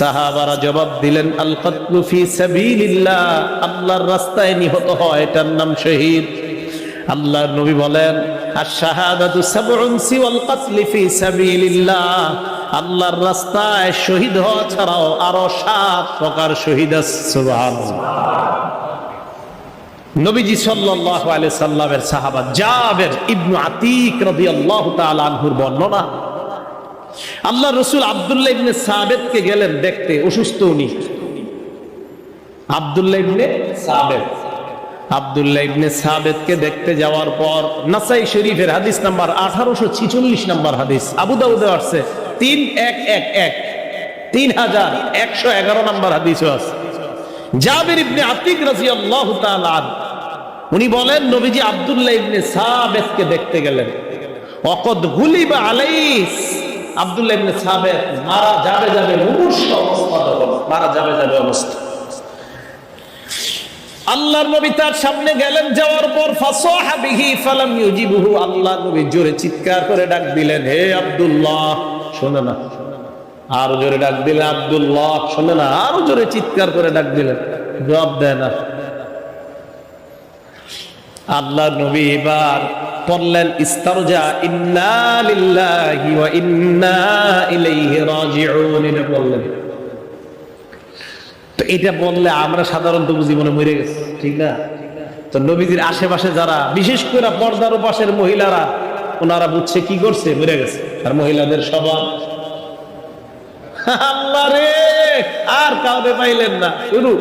সাহাবারা জবাব দিলেন আল সাবিলিল্লাহ, আল্লাহর রাস্তায় নিহত হয়, এটার নাম শহীদ। আল্লাহর নবী বলেন আর শাহাদাতু সিওয়াল সাবিলিল্লাহ, আল্লাহর রাস্তায় শহীদ হওয়া ছাড়াও আরও সাত প্রকার শহীদ নবীজি সাল্লাল্লাহু আলাইহি সাল্লামের সাহাবা জাবের ইবনু আতিক রাদিয়াল্লাহু তাআলা আনহুর বর্ণনা আল্লাহ রসুল আবদুল্লাহ ইবনে সাবেদকে গেলেন দেখতে, অসুস্থ উনি। আবদুল্লাহ ইবনে সাবেদ। আবদুল্লাহ ইবনে সাবেদকে দেখতে যাওয়ার পর নাসাই শরীফের হাদিস নাম্বার আঠারোশো ছিচল্লিশ নাম্বার হাদিস, আবু দাউদে আসছে, তিন এক এক এক, তিন হাজার একশো এগারো নাম্বার হাদিসও আছে। জাবির ইবনে আতিক রাদিয়াল্লাহু তাআলা উনি বলেন, নবীজি আব্দুল্লাহ ইবনে সাবেদকে দেখতে গেলেন। অকদ গুলিবা আলাইস আব্দুল্লাহ ইবনে সাবেদ মারা যাবে যাবে মুমূর্ষ অবস্থা মারা যাবে যাবে অবস্থা। আল্লাহর নবী তার সামনে গেলেন, যাওয়ার পর ফালাম আল্লাহর নবী জোরে চিৎকার করে ডাক দিলেন, হে আব্দুল্লাহ! শোনে না। আরও জোরে ডাক দিলেন, আব্দুল্লাহ! শোনে না। আরও জোরে চিৎকার করে ডাক দিলেন, জবাব দেয় না। আল্লাহ নবী এবার পড়লেন, ইস্তারজা ইন্না লিল্লাহি ওয়া ইন্না ইলাইহি রাজিউন এটা বললেন তো এটা বললে আমরা সাধারণত মনে মরে গেছে, ঠিক না? তো নবীজির আশেপাশে যারা, বিশেষ করে পর্দার পাশের মহিলারা, ওনারা বুঝছে কি করছে, মরে গেছে। আর মহিলাদের স্বভাব। আল্লাহ রে, আর কাউকে পাইলেন না। শুরু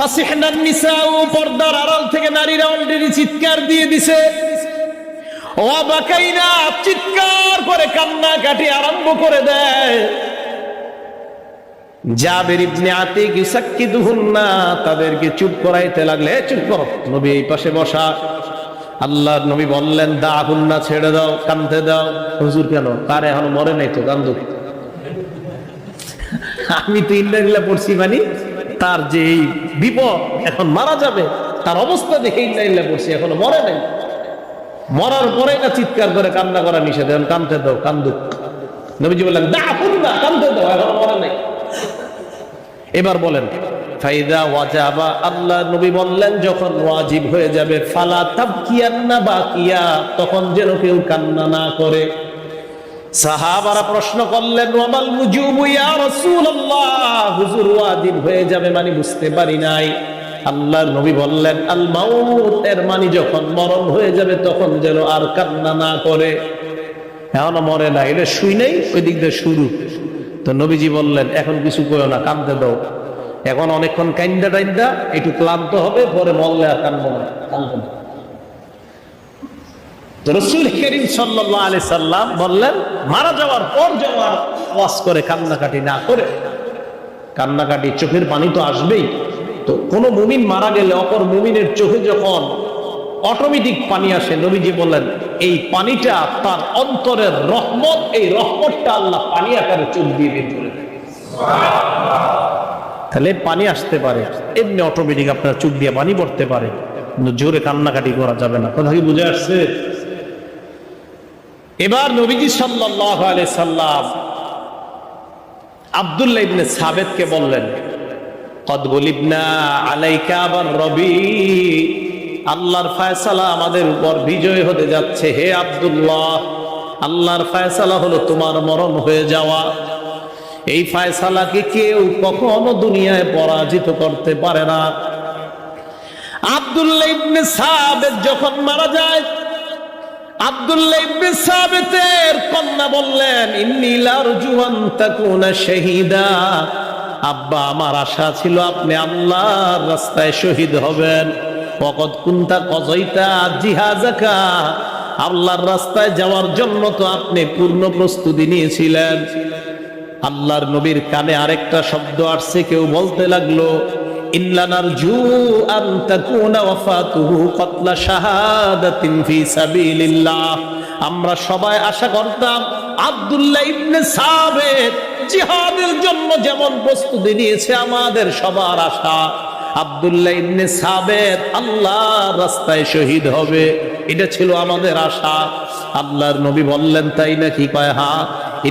ফাসিহনান নিসাউ পর্দার আড়াল থেকে নারীরা অলরেডি চিৎকার দিয়ে দিছে। ও বাকাইনা চিৎকার করে কান্না কাটি আরম্ভ করে দেয়। জাবের ইবনে আতিক ইসাক্কিদুহুন্না তাদেরকে চুপ করাইতে লাগলে "এ, চুপ করো নবী এই পাশে বসা। আল্লাহর নবী বললেন দা হুন্না ছেড়ে দাও কানতে দাও। হুজুর কেন? তার এখন মরে নাই তো কান্দুক। আমি তো ইন্দ্রিল্লা পড়ছি মানে? তার যে এই বিপদ এখন মারা যাবে, তার অবস্থা দেখে ইন্দ্রিল্লা পড়ছি, এখনও মরে নাই। মরার পরে না চিৎকার করে কান্না করা নিষেধ, এখন কানতে দাও, কান্দুক। নবীজি বললেন, দা হুন্না কানতে দাও, এখনও মরে নাই। এবার বলেন, ফাইদা ওয়াজাবা আল্লাহ। নবী বললেন, যখন ওয়াজিব হয়ে যাবে, ফালা তাবকিয়ান্না বাকিয়া। তখন যেন কেউ কান্না না করে। সাহাবারা প্রশ্ন করলেন, ওয়ামাল মুজুবু ইয়া রাসূলুল্লাহ? হুজুর ওয়াজিব হয়ে যাবে মানে বুঝতে পারি নাই। আল্লাহর নবী বললেন, আল মাউত এর মানে যখন মরণ হয়ে যাবে তখন যেন আর কান্না না করে। এখনও মরে না এটা শুই নাই, ওই দিক দিয়ে শুরু। তো নবীজি বললেন, এখন কিছু করো না কান্দতে দাও। এখন অনেকক্ষণ কান্দা টাইন্দা, একটু ক্লান্ত হবে, পরে মরলে আর কান্দবো না কান্দবো রসুল করিম সাল্লাহ আলি সাল্লাম বললেন, মারা যাওয়ার পর যাওয়ার ওয়াজ করে, কান্নাকাটি না করে। কান্নাকাটি চোখের পানি তো আসবেই। তো কোন মুমিন মারা গেলে অপর মুমিনের চোখে যখন অটোমেটিক পানি আসে, নবীজি বললেন, এই পানিটা তার অন্তরের রহমত, এই রহমতটা আল্লাহ পানি আকারে চোখ দিয়ে বের করে। তাহলে পানি আসতে পারে, এমনি অটোমেটিক আপনার চোখ দিয়ে পানি পড়তে পারে। জোরে কান্নাকাটি করা যাবে না। কথা কি বুঝে আসছে? এবার নবীজি আলাইহি সাল্লাম আব্দুল্লাহ ইবনে সাবেদকে বললেন আলাইকা আবার রবি, আল্লাহর আমাদের উপর হতে যাচ্ছে, হে আল্লাহর ফায়সালা হলো তোমার মরণ হয়ে যাওয়া। এই ফায়সালাকে কেউ কখনো দুনিয়ায় পরাজিত করতে পারে না। আব্দুল্লাহ ইবনে যখন মারা যায় কন্যা বললেন আব্বা, আমার আশা ছিল আপনি আল্লাহর রাস্তায় শহীদ হবেন। ওয়াকাদ কুনতা আল্লাহর রাস্তায় যাওয়ার জন্য তো আপনি পূর্ণ প্রস্তুতি নিয়েছিলেন। আল্লাহর নবীর কানে আরেকটা শব্দ আসছে, কেউ বলতে লাগল ইল্লানার জু আন তাকুনা ওয়াফাতুহু কতলা শাহাদাতিন ফি আমরা সবাই আশা করতাম আব্দুল্লাহ ইবনে সাবেত জিহাদের জন্য যেমন প্রস্তুতি নিয়েছে আমাদের সবার আশা। আব্দুল্লাহ ইবনে সাবেত আল্লাহর রাস্তায় শহীদ হবে, এটা ছিল আমাদের আশা। আল্লাহর নবী বললেন, তাই নাকি? কয় হা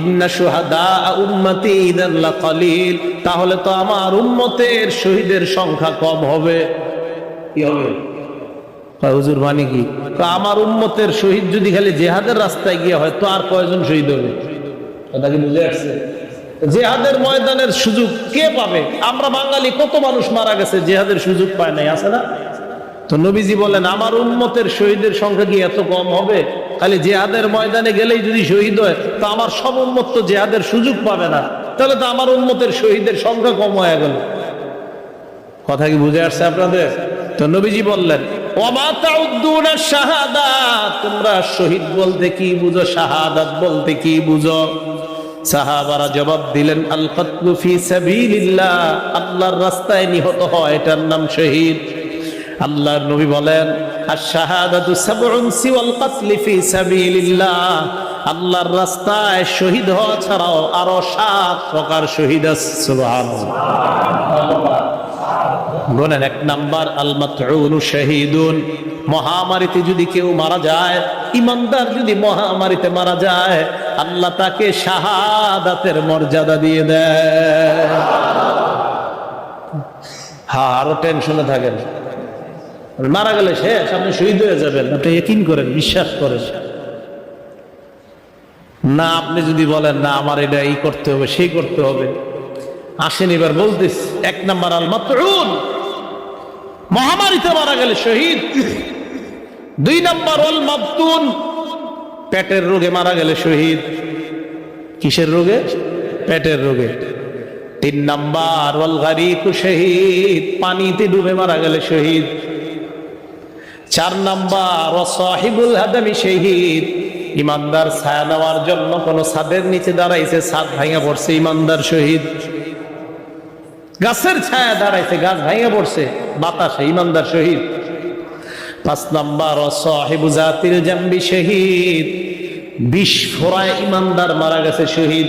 ইন্না সুহাদা উম্মতি তাহলে তো আমার উম্মতের শহীদের সংখ্যা কম হবে। কি হবে? হুজুর মানে কি? আমার উম্মতের শহীদ যদি খালি জেহাদের রাস্তায় গিয়ে হয়, তো আর কয়জন শহীদ হবে? কথা কি বুঝে আসছে? জেহাদের ময়দানের সুযোগ কে পাবে? আমরা বাঙালি কত মানুষ মারা গেছে, জেহাদের সুযোগ পায় নাই, আছে না? তো নবীজি বলেন, আমার উম্মতের শহীদের সংখ্যা কি এত কম হবে? খালি জেহাদের ময়দানে গেলেই যদি শহীদ হয়, তো আমার সব উম্মত তো জেহাদের সুযোগ পাবে না। তাহলে তো আমার উম্মতের শহীদের সংখ্যা কম হয়ে গেল। কথা কি বুঝে আসছে আপনাদের? তো নবীজি বললেন তোমরা শহীদ বলতে কি বুঝো বলতে কি বুঝো? সাহাবারা জবাব দিলেন আল্লাহর রাস্তায় নিহত হয়, এটার নাম শহীদ। আল্লাহর নবী বলেন আল্লাহর রাস্তায় শহীদ হওয়া ছাড়াও আরও সাত প্রকার শহীদ আছে এক নাম্বার আল মাতউন শহীদুন। মহামারীতে যদি কেউ মারা যায়, ইমানদার যদি মহামারীতে মারা যায়, আল্লাহ তাকে শাহাদাতের মর্যাদা দিয়ে দেয়। হ্যাঁ আরও টেনশনে থাকেন। মারা গেলে শেষ, আপনি শহীদ হয়ে যাবেন, আপনি একিন করেন, বিশ্বাস করেন। না, আপনি যদি বলেন, না, আমার এটা এই করতে হবে, সেই করতে হবে। আসেন এবার বলতেস এক নাম্বার আল মাতরুন মহামারীতে মারা গেলে শহীদ। দুই নাম্বার অল মাবতুন পেটের রোগে মারা গেলে শহীদ। কিসের রোগে? পেটের রোগে। তিন নাম্বার ওয়াল গারিক শহীদ। পানিতে ডুবে মারা গেলে শহীদ। চার নাম্বার, ও সাহিবুল হাদামি শহীদ। ইমানদার ছায়া নেওয়ার জন্য কোন ছাদের নিচে দাঁড়াইছে, ছাদ ভাঙা পড়ছে, ইমানদার শহীদ। গাছের ছায়া দাঁড়াইছে, গাছ ভাঙে পড়ছে, বাতাসে ইমানদার শহীদ। পাঁচ নাম্বার, ও সাহেবু জাতির জাম্বি শহীদ। বিষ ফোরায় ইমানদার মারা গেছে শহীদ।